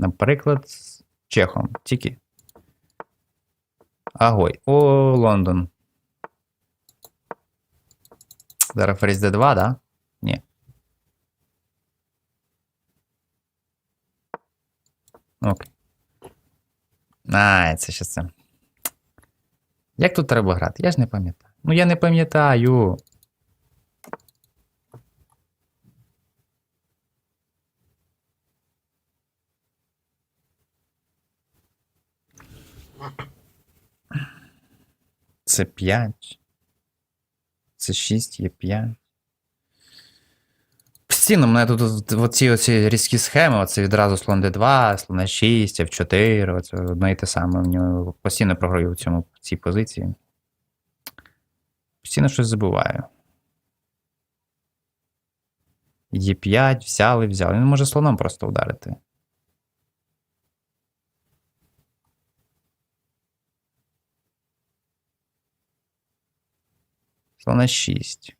Наприклад, з Чехом. Тільки. Агой. О, Лондон. Зараз ферзь d2, да? Ні. Окей. А, це ще це. Як тут треба грати? Я ж не пам'ятаю. Ну я не пам'ятаю. Це 5. Це 6, є 5. Постійно мене тут оці, оці різкі схеми, оце відразу слон d2, слон 6, f4, оце одне і те саме. В нього постійно програю в цьому в цій позиції. Постійно щось забуваю. Е5, взяли, взяли. Він може слоном просто вдарити. Слона 6.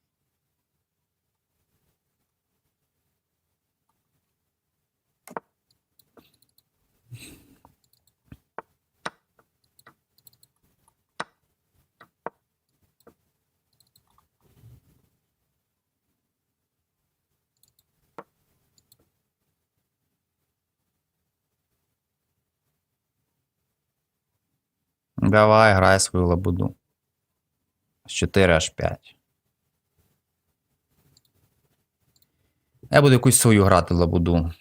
Давай, грай свою лабуду. З 4 аж 5. Я буду якусь свою грати лабуду.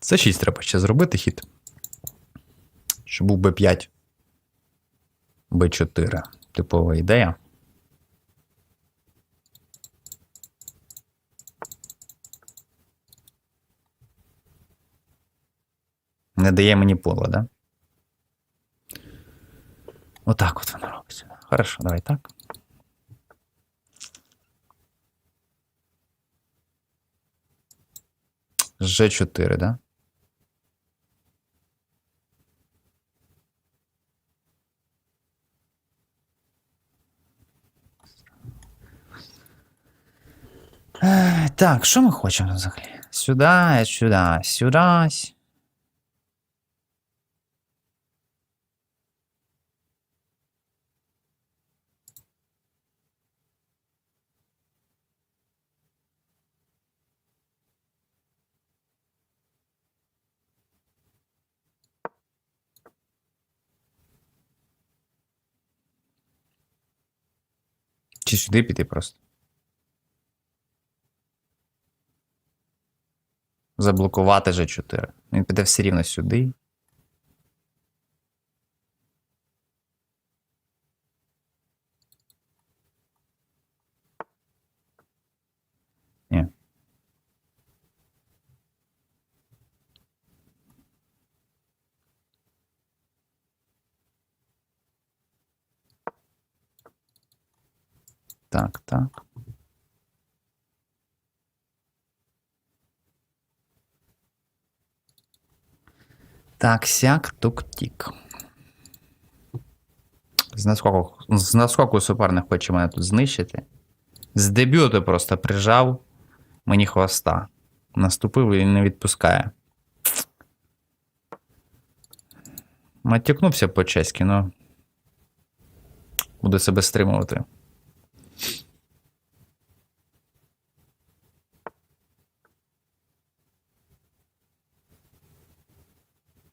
Це 6 треба ще зробити хід. Щоб був Б5. Б4. Типова ідея. Не дає мені пола, да? Отак от воно робиться. Хорошо, давай так. Ж4, да? Так, що ми хочемо взагалі? Сюди, сюди, сюди. Чи сюди піти просто? Заблокувати G4. Він піде все рівно сюди. Так, так. Так, сяк, тук-тік. З наскоку, з наскоку суперник хоче мене тут знищити. З дебюту просто прижав мені хвоста. Наступив і не відпускає. Матюкнувся по-чеськи, но буду себе стримувати.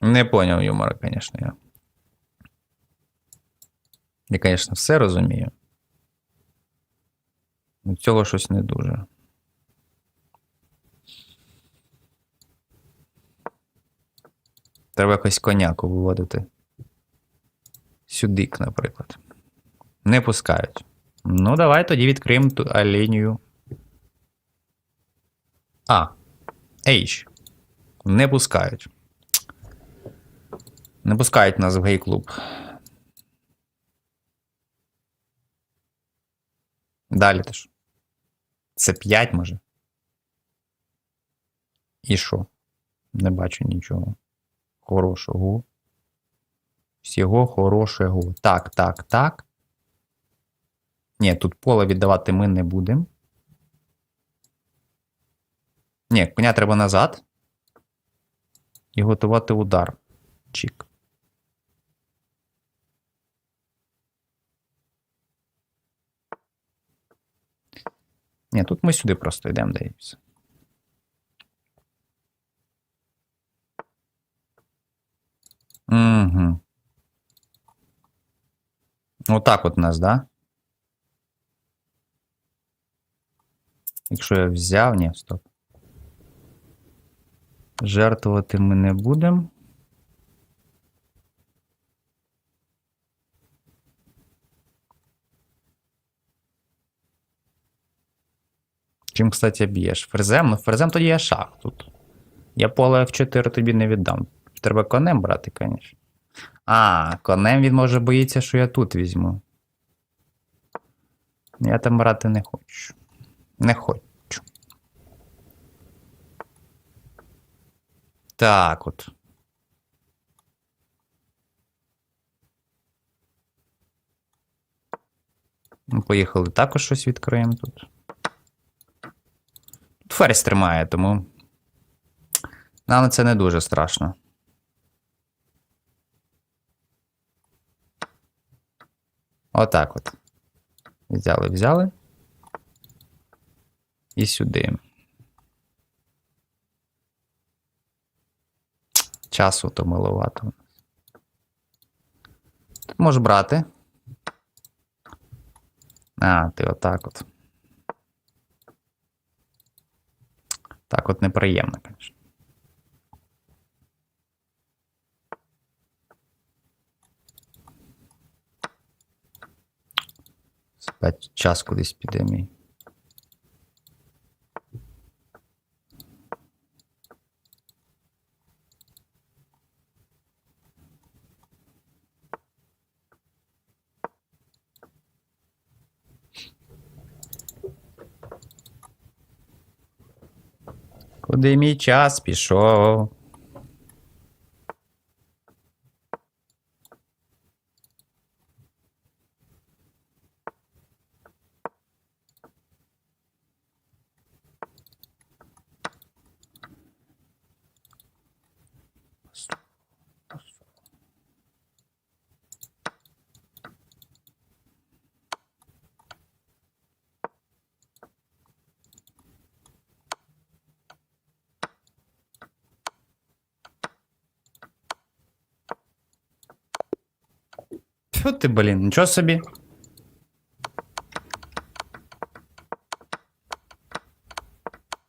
Не поняв юмора, звісно, я. Я, звісно, все розумію. Ну, Цього щось не дуже. Треба якось коняку виводити. Сюдик, наприклад. Не пускають. Ну, давай тоді відкриємо ту лінію. А. H. Не пускають. Не пускають нас в гей-клуб. Далі теж. Це 5 може. І що? Не бачу нічого. Хорошого. Всього хорошого. Так, так, так. Ні, тут поле віддавати ми не будемо. Ні, коня треба назад. І готувати удар. Чік. Ні, тут ми сюди просто йдемо, дивимося. Угу. Отак от у нас, да? Якщо я взяв, ні, стоп. Жертвувати ми не будемо. Чим, кстати, б'єш? Ферзем? Ну, ферзем тоді я шах тут. Я поле F4 тобі не віддам. Треба конем брати, звісно. А, конем він може боїться, що я тут візьму. Я там брати не хочу. Не хочу. Так от. Поїхали також щось відкриємо тут. Ферзь тримає, тому. Нам це не дуже страшно. Отак от. Взяли, взяли. І сюди. Часу то маловато. Тут можеш брати. А, ти отак от. Так от неприємно, звісно. Спать час кудись піде мій. Куди мій час пішов? Тьфу ти, блін, нічого собі.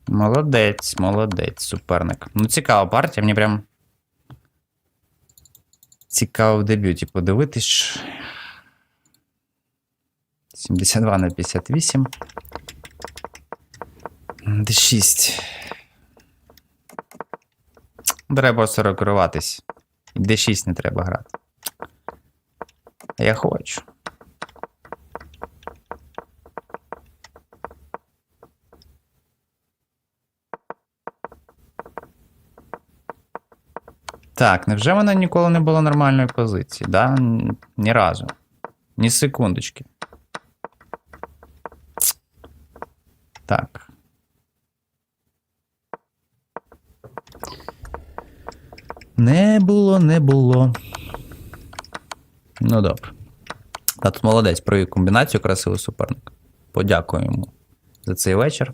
Молодець, молодець, суперник. Ну, цікава партія, мені прям. Цікаво в дебюті подивитись. 72 на 58. Д6. Треба просто рекуруватись. Д6 не треба грати. Я хочу. Так, невже вона ніколи не була нормальної позиції? Да? Ні разу. Ні секундочки. Так. Не було, не було. Ну добре. Та тут молодець провів комбінацію красивий суперник. Подякуємо за цей вечір.